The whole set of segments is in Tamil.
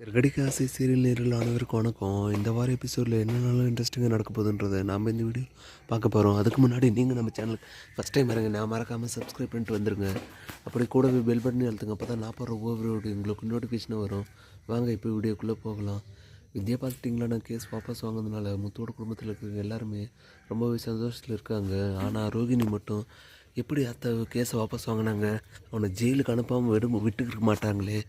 திருக்கடிக்கு சீரியல் நேரில் அனைவருக்கும் வணக்கம். இந்த வார எபிசோடில் என்னென்னாலும் இன்ட்ரெஸ்டிங்காக நடக்க போகுதுன்றதை நாம் இந்த வீடியோ பார்க்க போகிறோம் அதுக்கு முன்னாடி நீங்கள் நம்ம சேனலுக்கு ஃபஸ்ட் டைம் இறங்க நான் மறக்காமல் சப்ஸ்கிரைப் பண்ணிட்டு வந்துருங்க. அப்படி கூடவே பெல் பட்டன் அழுத்துங்க. அப்போ தான் நான் போகிற ஒவ்வொரு வீடியோ உங்களுக்கு நோட்டிஃபிகேஷன் வரும். வாங்க இப்போ வீடியோக்குள்ளே போகலாம். வித்யா பார்த்துட்டிங்களா? நான் கேஸ் வாபஸ் வாங்கினதுனால முத்தோட குடும்பத்தில் இருக்கிற எல்லாருமே ரொம்பவே சந்தோஷத்தில் இருக்காங்க. ஆனால் ரோகிணி மட்டும் எப்படி அத்தை கேஸை வாபஸ் வாங்கினாங்க? அவனை ஜெயிலுக்கு அனுப்பாமல் விடும் விட்டுக்கிற மாட்டாங்களே.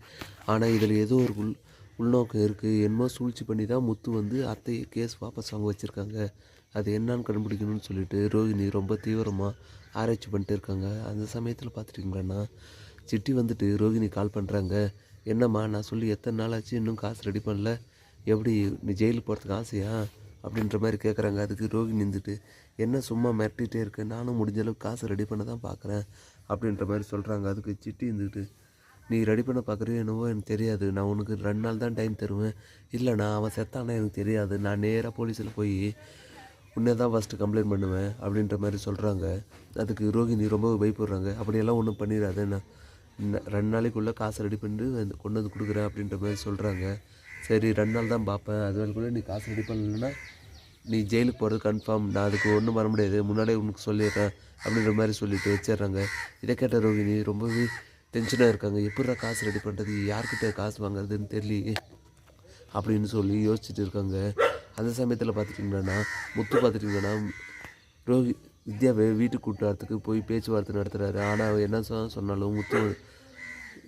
ஆனால் இதில் ஏதோ ஒரு உள் உள்நோக்கம் இருக்குது என்னமோ சூழ்ச்சி பண்ணி தான் முத்து வந்து அத்தையை கேஸ் வாபஸ் வாங்க வச்சுருக்காங்க. அது என்னன்னு கண்டுபிடிக்கணும்னு சொல்லிட்டு ரோஹிணி ரொம்ப தீவிரமாக ஆராய்ச்சி பண்ணிட்டு இருக்காங்க. அந்த சமயத்தில் பார்த்துட்டிங்களேண்ணா சிட்டி வந்துட்டு ரோஹிணி கால் பண்ணுறாங்க என்னம்மா நான் சொல்லி எத்தனை நாள் ஆச்சு? இன்னும் காசு ரெடி பண்ணல. எப்படி நீ ஜெயிலுக்கு போகிறதுக்கு ஆசையா? அப்படின்ற மாதிரி கேட்குறாங்க அதுக்கு ரோகிணி இருந்துட்டு என்ன சும்மா மிரட்டிகிட்டே இருக்கு? நானும் முடிஞ்ச அளவுக்கு காசு ரெடி பண்ண தான் பார்க்குறேன் அப்படின்ற மாதிரி சொல்கிறாங்க அதுக்கு சிட்டி இருந்துக்கிட்டு நீ ரெடி பண்ண பார்க்குறியோ என்னவோ எனக்கு தெரியாது. நான் உனக்கு ரெண்டு நாள் தான் டைம் தருவேன். இல்லைண்ணா அவன் செத்தானா எனக்கு தெரியாது. நான் நேராக போலீஸில் போய் உன்னே தான் ஃபஸ்ட்டு கம்ப்ளைண்ட் பண்ணுவேன் அப்படின்ற மாதிரி சொல்கிறாங்க அதுக்கு ரோகிணி ரொம்ப பயப்படுறாங்க. அப்படியெல்லாம் ஒன்றும் பண்ணிடாது. நான் ரெண்டு நாளைக்குள்ளே காசை ரெடி பண்ணிட்டு வந்து கொண்டு வந்து கொடுக்குறேன் அப்படின்ற மாதிரி சொல்கிறாங்க சரி ரெண்டு நாள் தான் பார்ப்பேன். அது வரைக்கும் நீ காசு ரெடி பண்ணலன்னா நீ ஜெயிலுக்கு போகிறது கன்ஃபார்ம் நான் அதுக்கு ஒன்றும் வர முடியாது. முன்னாடியே உனக்கு சொல்லிடுறேன் அப்படின்ற மாதிரி சொல்லிட்டு வச்சிடுறாங்க. இதை கேட்ட ரோகிணி ரொம்பவே டென்ஷனாக இருக்காங்க. எப்படிடா காசு ரெடி பண்ணுறது யார்கிட்ட காசு வாங்குறதுன்னு தெரியலையே. அப்படின்னு சொல்லி யோசிச்சுட்டு இருக்காங்க. அந்த சமயத்தில் பார்த்துட்டிங்கன்னா முத்து பார்த்துட்டிங்கன்னா ரோஹி வித்யாவை வீட்டுக்கு கூட்டு வரத்துக்கு போய் பேச்சுவார்த்தை நடத்துகிறாரு ஆனால் அவர் என்ன சொன்னாலும் முத்து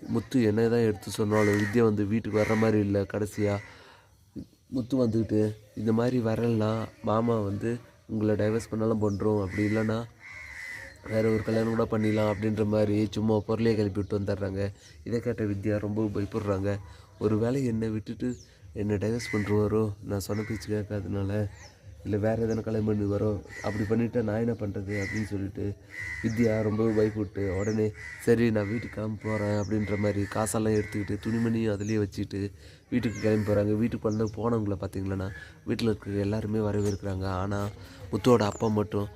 முத்து என்ன தான் எடுத்து சொன்னாலும் வித்யா வந்து வீட்டுக்கு வர்ற மாதிரி இல்லை கடைசியாக முத்து வந்துக்கிட்டு இந்த மாதிரி வரலனா மாமா வந்து உங்களை டைவர்ஸ் பண்ணாலும் பண்ணுறோம் அப்படி இல்லைன்னா வேற ஒரு கல்யாணம் கூட பண்ணிடலாம் அப்படின்ற மாதிரி சும்மா பொருளையே கிளப்பி விட்டு வந்துடுறாங்க. இதை கேட்ட வித்யா ரொம்ப பயப்படுறாங்க. ஒரு வேளை என்னை விட்டுட்டு என்னை டைவர்ஸ் பண்ணுறவரோ நான் சொன்ன பேச்சு கேட்காதனால இல்லை வேறு எதனா கல்யாணம் பண்ணி வரோம் அப்படி பண்ணிட்டா நான் என்ன பண்ணுறது அப்படின்னு சொல்லிட்டு வித்யா ரொம்ப பயப்பட்டு உடனே சரி நான் வீட்டுக்கு கிளம்பி போகிறேன் அப்படின்ற மாதிரி காசெல்லாம் எடுத்துக்கிட்டு துணிமணியும் அதுலேயே வச்சுக்கிட்டு வீட்டுக்கு கிளம்பி போகிறாங்க வீட்டுக்கு பண்ண போனவங்கள பார்த்தீங்களன்னா வீட்டில் இருக்கிற எல்லாருமே வரவேற்கிறாங்க. ஆனால் முத்தோட அப்பா மட்டும்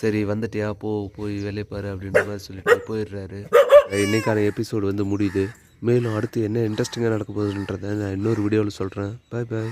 சரி வந்துட்டியா? போ போய் வேலையை பாரு அப்படின்ற மாதிரி சொல்லிட்டு போயிடுறாரு. இன்னைக்கான எபிசோடு வந்து முடியுது. மேலும் அடுத்து என்ன இன்ட்ரெஸ்டிங்காக நடக்க போகுதுன்றதை நான் இன்னொரு வீடியோவில் சொல்கிறேன் பாய் பாய்